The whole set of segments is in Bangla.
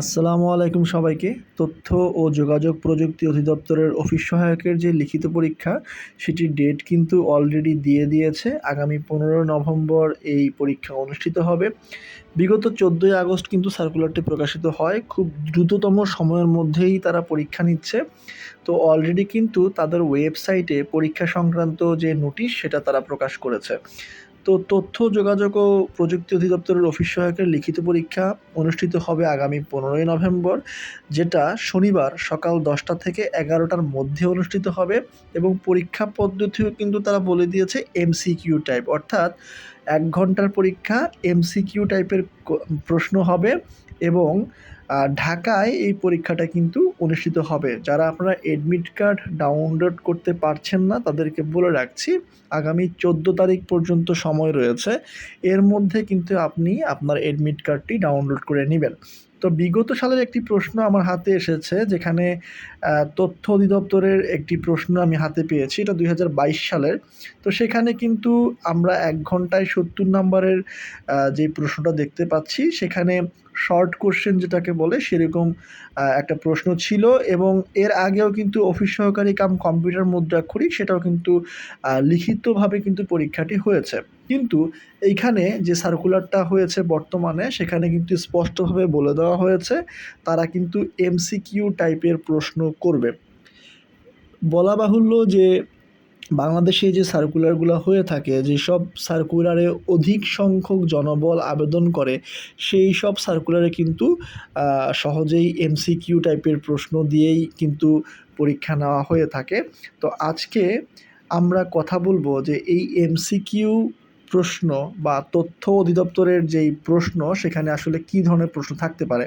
আসসালামু আলাইকুম সবাইকে। তথ্য ও যোগাযোগ প্রযুক্তি অধিদপ্তরের অফিস সহায়কের যে লিখিত পরীক্ষা, সেটির ডেট কিন্তু অলরেডি দিয়ে দিয়েছে। আগামী পনেরো নভেম্বর এই পরীক্ষা অনুষ্ঠিত হবে। বিগত চোদ্দোই আগস্ট কিন্তু সার্কুলারটি প্রকাশিত হয়। খুব দ্রুততম সময়ের মধ্যেই তারা পরীক্ষা নিচ্ছে। তো অলরেডি কিন্তু তাদের ওয়েবসাইটে পরীক্ষা সংক্রান্ত যে নোটিশ, সেটা তারা প্রকাশ করেছে। তো তথ্য যোগাযোগ ও প্রযুক্তি অধিদপ্তরের অফিস সহায়কের লিখিত পরীক্ষা অনুষ্ঠিত হবে আগামী পনেরোই নভেম্বর, যেটা শনিবার সকাল দশটা থেকে এগারোটার মধ্যে অনুষ্ঠিত হবে এবং পরীক্ষা পদ্ধতিও কিন্তু তারা বলে দিয়েছে এমসিকিউ টাইপ। অর্থাৎ এক ঘণ্টার পরীক্ষা এমসিকিউ টাইপের প্রশ্ন হবে এবং ঢাকায় এই পরীক্ষাটা কিন্তু অনুষ্ঠিত হবে। যারা আপনারা অ্যাডমিট কার্ড ডাউনলোড করতে পারছেন না, তাদেরকে বলে রাখছি, আগামী চোদ্দ তারিখ পর্যন্ত সময় রয়েছে। এর মধ্যে কিন্তু আপনি আপনার অ্যাডমিট কার্ডটি ডাউনলোড করে নেবেন। তো বিগত সালের একটি প্রশ্ন আমার হাতে এসেছে, যেখানে তথ্য অধিদপ্তরের একটি প্রশ্ন আমি হাতে পেয়েছি, এটা দু হাজার বাইশ সালের। তো সেখানে কিন্তু আমরা এক ঘন্টায় সত্তর নম্বরের যে প্রশ্নটা দেখতে পাচ্ছি, সেখানে শর্ট কোশ্চেন যেটাকে বলে, সেরকম একটা প্রশ্ন ছিল এবং এর আগেও কিন্তু অফিস সহকারী কাম কম্পিউটার মুদ্রাক্ষরিক সেটাও কিন্তু লিখিতভাবে কিন্তু পরীক্ষাটি হয়েছে। কিন্তু এইখানে যে সার্কুলারটা হয়েছে বর্তমানে, সেখানে কিন্তু স্পষ্টভাবে বলে দেওয়া হয়েছে, তারা কিন্তু এমসিকিউ টাইপের প্রশ্ন করবে। বলা বাহুল্য যে বাংলাদেশে যে সার্কুলারগুলো হয়ে থাকে যেসব সার্কুলারে অধিক সংখ্যক জনবল আবেদন করে, সেই সব সার্কুলারে কিন্তু সহজেই এমসিকিউ টাইপের প্রশ্ন দিয়েই কিন্তু পরীক্ষা নেওয়া হয়ে থাকে। তো আজকে আমরা কথা বলব যে এই এমসিকিউ প্রশ্ন বা তথ্য অধিদপ্তরের যেই প্রশ্ন, সেখানে আসলে কী ধরনের প্রশ্ন থাকতে পারে?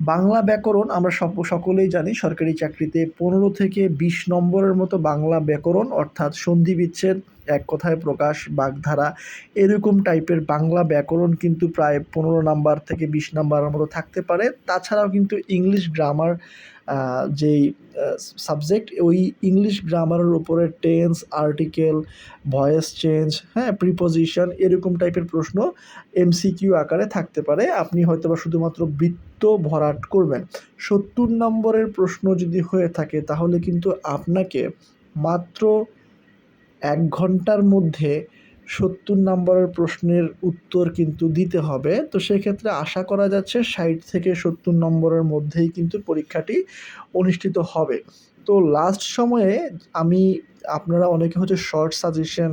বাংলা ব্যাকরণ আমরা সব, সকলেই জানি, সরকারি চাকরিতে পনেরো থেকে বিশ নম্বরের মতো বাংলা ব্যাকরণ, অর্থাৎ সন্ধি বিচ্ছেদ, এক কথায় প্রকাশ, বাগধারা, এরকম টাইপের বাংলা ব্যাকরণ কিন্তু প্রায় পনেরো নাম্বার থেকে বিশ নাম্বারের মতো থাকতে পারে। তাছাড়াও কিন্তু ইংলিশ গ্রামার যেই সাবজেক্ট ওই ইংলিশ গ্রামারের উপরে টেন্স আর্টিকেল ভয়েস চেঞ্জ হ্যাঁ প্রিপোজিশন এরকম টাইপের প্রশ্ন এমসিকিউ আকারে থাকতে পারে। আপনি হয়তো বা শুধুমাত্র বৃত্ত ভরাট করবেন। সত্তর নম্বরের প্রশ্ন যদি হয়ে থাকে, তাহলে কিন্তু আপনাকে মাত্র এক ঘণ্টার মধ্যে সত্তর নম্বরের প্রশ্নের উত্তর কিন্তু দিতে হবে। তো সেক্ষেত্রে আশা করা যাচ্ছে ষাট থেকে সত্তর নম্বরের মধ্যেই কিন্তু পরীক্ষাটি অনুষ্ঠিত হবে। তো লাস্ট সময়ে আমি, আপনারা অনেকে হচ্ছে শর্ট সাজেশন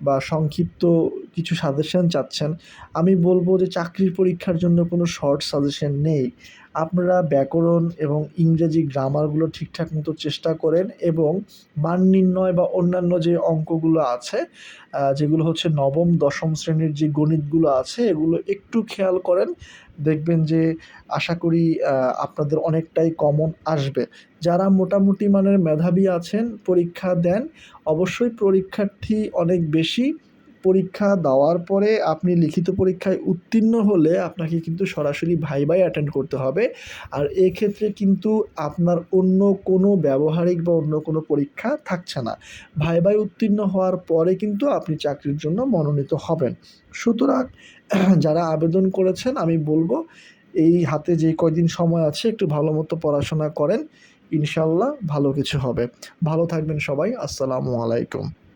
বা সংক্ষিপ্ত কিছু সাজেশন চাচ্ছেন। আমি বলব যে চাকরির পরীক্ষার জন্য কোনো শর্ট সাজেশন নেই। আপনারা ব্যাকরণ এবং ইংরেজি গ্রামারগুলো ঠিকঠাক মতো চেষ্টা করেন এবং মান নির্ণয় বা অন্যান্য যে অঙ্কগুলো আছে যেগুলো হচ্ছে নবম, দশম শ্রেণির যে গণিতগুলো আছে, এগুলো একটু খেয়াল করেন। দেখবেন যে আশা করি আপনাদের অনেকটাই কমন আসবে। যারা মোটামুটি মানের মেধাবী আছেন, পরীক্ষা দেন, অবশ্যই পরীক্ষার্থী অনেক বেশি। পরীক্ষা দেওয়ার পরে আপনি লিখিত পরীক্ষায় উত্তীর্ণ হলে আপনাকে কিন্তু সরাসরি ভাইবাই অ্যাটেন্ড করতে হবে। আর এক্ষেত্রে কিন্তু আপনার অন্য কোনো ব্যবহারিক বা অন্য কোনো পরীক্ষা থাকছে না। ভাইবাই উত্তীর্ণ হওয়ার পরে কিন্তু আপনি চাকরির জন্য মনোনীত হবেন। সুতরাং যারা আবেদন করেছেন, আমি বলব এই হাতে যে কয়দিন সময় আছে, একটু ভালো মতো পড়াশোনা করেন। ইনশাল্লাহ ভালো কিছু হবে। ভালো থাকবেন সবাই। আসসালামু আলাইকুম।